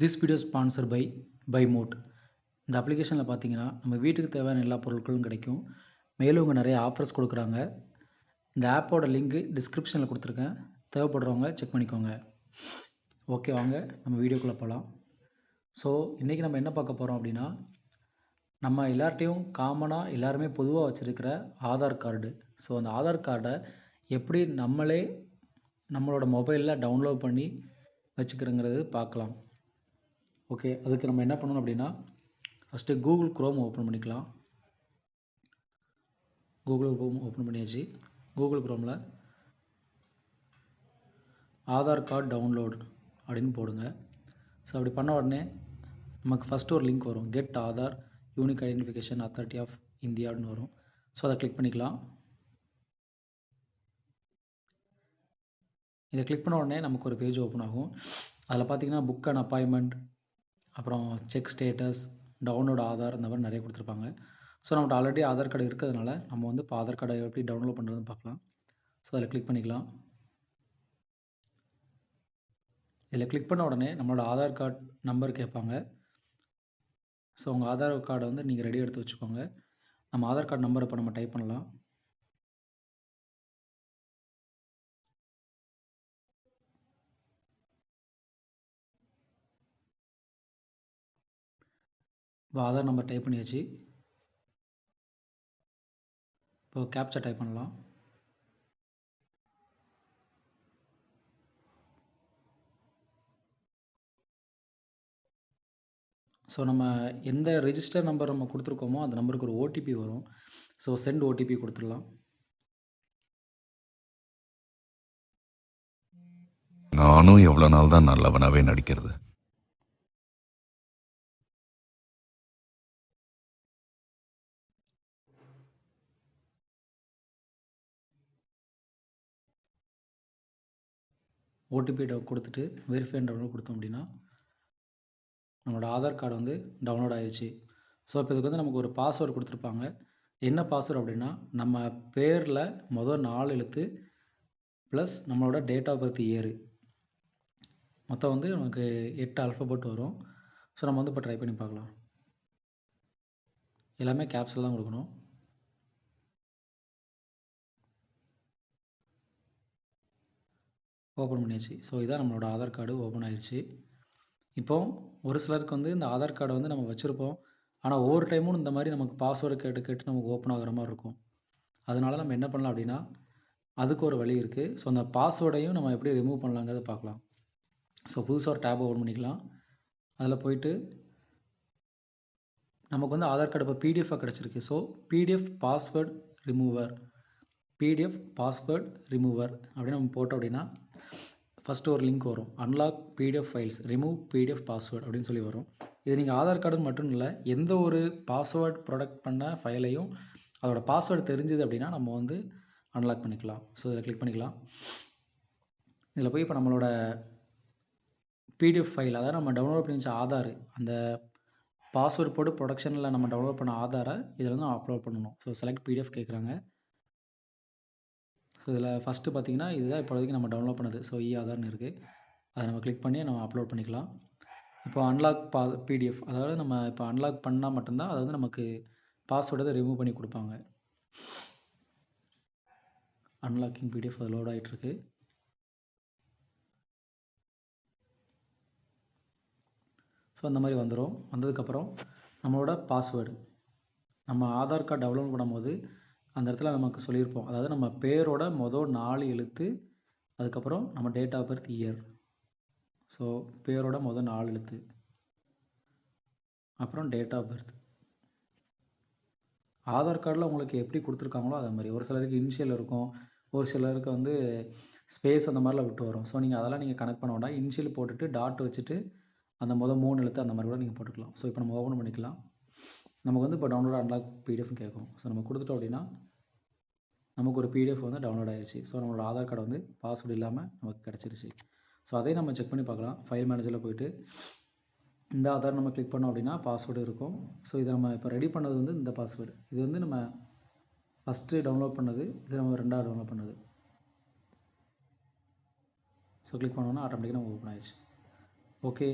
This video sponsor by by mod இந்த அப்ளிகேஷனில் பார்த்தீங்கன்னா நம்ம வீட்டுக்கு தேவையான எல்லா பொருட்களும் கிடைக்கும். மேலும் இவங்க நிறைய ஆஃபர்ஸ் கொடுக்குறாங்க. இந்த ஆப்போட லிங்க்கு டிஸ்கிரிப்ஷனில் கொடுத்துருக்கேன். தேவைப்படுறவங்க செக் பண்ணிக்கோங்க. ஓகே வாங்க நம்ம வீடியோக்குள்ளே போகலாம் ஸோ இன்றைக்கி நம்ம என்ன பார்க்க போகிறோம் அப்படின்னா நம்ம எல்லார்ட்டையும் காமனாக எல்லாருமே பொதுவாக வச்சுருக்கிற ஆதார் கார்டு ஸோ அந்த ஆதார் கார்டை எப்படி நம்மளே நம்மளோட மொபைலில் டவுன்லோட் பண்ணி வச்சுக்கிறோங்கிறது பார்க்கலாம். ஓகே அதுக்கு நம்ம என்ன பண்ணணும் அப்படின்னா ஃபஸ்ட்டு கூகுள் குரோம் ஓப்பன் பண்ணிக்கலாம். கூகுள் குரோம் ஓப்பன் பண்ணியாச்சு. கூகுள் குரோமில் ஆதார் கார்டு டவுன்லோட் அப்படின்னு போடுங்க. ஸோ அப்படி பண்ண உடனே நமக்கு ஃபஸ்ட்டு ஒரு லிங்க் வரும். Get Aadhaar unique identification authority of இந்தியான்னு வரும். ஸோ அதை கிளிக் பண்ணிக்கலாம். இதை கிளிக் பண்ண உடனே நமக்கு ஒரு பேஜ் ஓப்பன் ஆகும். அதில் பார்த்தீங்கன்னா புக் அண்ட் அப்பாயின்மெண்ட் அப்புறம் செக் ஸ்டேட்டஸ் டவுன்லோட் ஆதார் இந்த மாதிரி நிறைய கொடுத்துருப்பாங்க. ஸோ நம்மகிட்ட ஆல்ரெடி ஆதார் கார்டு இருக்கிறதுனால நம்ம வந்து இப்போ ஆதார் கார்டை எப்படி டவுன்லோட் பண்ணுறதுன்னு பார்க்கலாம். ஸோ அதில் கிளிக் பண்ணிக்கலாம். இதில் கிளிக் பண்ண உடனே நம்மளோட ஆதார் கார்டு நம்பர் கேட்பாங்க. ஸோ உங்கள் ஆதார் கார்டை வந்து நீங்கள் ரெடி எடுத்து வச்சுக்கோங்க. நம்ம ஆதார் கார்டு நம்பர் இப்போ நம்ம டைப் பண்ணலாம். இப்போ ஆதார் நம்பர் டைப் பண்ணியாச்சு. இப்போ கேப்சா டைப் பண்ணலாம். ஸோ நம்ம எந்த ரெஜிஸ்டர் நம்பர் நம்ம கொடுத்துருக்கோமோ அந்த நம்பருக்கு ஒரு ஓடிபி வரும். ஸோ சென்ட் ஓடிபி கொடுத்துடலாம். நானும் எவ்வளோ நாள் தான் நல்லவனாகவே நடிக்கிறது. ஓடிபி கொடுத்துட்டு வெரிஃபை டவுன்லோட் கொடுத்தோம் அப்படின்னா நம்மளோட ஆதார் கார்டு வந்து டவுன்லோட் ஆயிடுச்சு ஸோ இப்போ இதுக்கு வந்து நமக்கு ஒரு பாஸ்வேர்டு கொடுத்துருப்பாங்க. என்ன பாஸ்வேர்டு அப்படின்னா நம்ம பேரில் மொதல் நாலு எழுத்து ப்ளஸ் நம்மளோட டேட் ஆஃப் பர்த் இயரு மொத்தம் வந்து நமக்கு எட்டு அல்ஃபபெட் வரும். ஸோ நம்ம வந்து இப்போ ட்ரை பண்ணி பார்க்கலாம். எல்லாமே கேப்ஸில் தான் கொடுக்கணும். ஓப்பன் பண்ணியாச்சு. ஸோ இதான் நம்மளோட ஆதார் கார்டு ஓப்பன் ஆயிடுச்சு இப்போ ஒரு சிலருக்கு வந்து இந்த ஆதார் கார்டை வந்து நம்ம வச்சுருப்போம். ஆனால் ஒவ்வொரு டைமும் இந்த மாதிரி நமக்கு பாஸ்வேர்டு கேட்டு கேட்டு நமக்கு ஓப்பன் ஆகிற மாதிரி இருக்கும். அதனால நம்ம என்ன பண்ணலாம் அப்படின்னா அதுக்கு ஒரு வழி இருக்குது ஸோ அந்த பாஸ்வேர்டையும் நம்ம எப்படி ரிமூவ் பண்ணலாங்கிறத பார்க்கலாம். ஸோ புதுசாக ஒரு டேப் ஓப்பன் பண்ணிக்கலாம். அதில் போயிட்டு நமக்கு வந்து ஆதார் கார்டு இப்போ பிடிஎஃபாக கிடச்சிருக்கு. So PDF password remover PDF password remover அப்படின்னு நம்ம போட்டோம் அப்படின்னா ஃபஸ்ட்டு ஒரு லிங்க் வரும். Unlock PDF files remove PDF password அப்படின்னு சொல்லி வரும். இது நீங்கள் ஆதார் கார்டு மட்டும் இல்லை எந்த ஒரு பாஸ்வேர்ட் ப்ரொடக்ட் பண்ண ஃபைலையும் அதோட பாஸ்வேர்டு தெரிஞ்சுது அப்படின்னா நம்ம வந்து அன்லாக் பண்ணிக்கலாம். ஸோ இதில் கிளிக் பண்ணிக்கலாம். இதில் போய் இப்போ நம்மளோட பிடிஎஃப் ஃபைல் அதாவது நம்ம டவுன்லோட் பண்ணி வச்ச ஆதார் அந்த பாஸ்வேர்டு போட்டு ப்ரொடக்ஷனில் நம்ம டவுன்லோட் பண்ண ஆதாரை இதில் வந்து அப்லோட் பண்ணணும். ஸோ செலக்ட் பிடிஎஃப் கேட்குறாங்க ஸோ இதில் ஃபஸ்ட்டு பார்த்தீங்கன்னா இதுதான் இப்போதைக்கு நம்ம டவுன்லோட் பண்ணது. ஸோ இ ஆதார்னு இருக்குது அதை நம்ம கிளிக் பண்ணி நம்ம அப்லோட் பண்ணிக்கலாம். இப்போ அன்லாக் பா பிடிஎஃப் அதாவது நம்ம இப்போ அன்லாக் பண்ணால் மட்டும்தான் அதாவது வந்து நமக்கு பாஸ்வேர்டை ரிமூவ் பண்ணி கொடுப்பாங்க. அன்லாக்கிங் பிடிஎஃப் அது லோட் ஆகிட்டுருக்கு ஸோ அந்த மாதிரி வந்துடும் வந்ததுக்கப்புறம் நம்மளோட பாஸ்வேர்டு நம்ம ஆதார் கார்டு டவுன்லோட் பண்ணும்போது அந்த இடத்துல நமக்கு சொல்லியிருப்போம். அதாவது நம்ம பேரோட மொதல் நாலு எழுத்து அதுக்கப்புறம் நம்ம date of birth year so பேரோட மொதல் நாலு எழுத்து. அப்புறம் டேட் ஆஃப் பர்த் ஆதார் கார்டில் உங்களுக்கு எப்படி கொடுத்துருக்காங்களோ அதே மாதிரி. ஒரு சிலருக்கு இனிஷியல் இருக்கும். ஒரு சிலருக்கு வந்து ஸ்பேஸ் அந்த மாதிரிலாம் விட்டு வரும். ஸோ நீங்கள் அதெல்லாம் நீங்கள் கனெக்ட் பண்ண வேண்டாம். இனிஷியல் போட்டுட்டு டாட் வச்சுட்டு அந்த மொதல் மூணு எழுத்து அந்த மாதிரி கூட நீங்கள் போட்டுக்கலாம். ஸோ இப்போ நம்ம ஓப்பன் பண்ணிக்கலாம். நமக்கு வந்து இப்போ டவுன்லோட் அன்லாக் பிடிஎஃப்னு கேட்கும். ஸோ நம்ம கொடுத்துட்டோம் அப்படின்னா நமக்கு ஒரு பிடிஎஃப் வந்து டவுன்லோட் ஆயிடுச்சு ஸோ நம்மளோட ஆதார் கார்டு வந்து பாஸ்வேர்டு இல்லாமல் நமக்கு கிடச்சிருச்சு. ஸோ அதையும் நம்ம செக் பண்ணி பார்க்கலாம். ஃபைல் மேனேஜரில் போயிட்டு இந்த ஆதார் நம்ம கிளிக் பண்ணோம் அப்படின்னா பாஸ்வேர்டு இருக்கும். ஸோ இதை நம்ம இப்போ ரெடி பண்ணது வந்து இந்த பாஸ்வேர்டு இது வந்து நம்ம ஃபஸ்ட்டு டவுன்லோட் பண்ணது இது நம்ம ரெண்டாவது டவுன்லோட் பண்ணது. ஸோ கிளிக் பண்ணோன்னா ஆட்டோமேட்டிக்காக நம்ம ஓப்பன் ஆயிடுச்சு ஓகே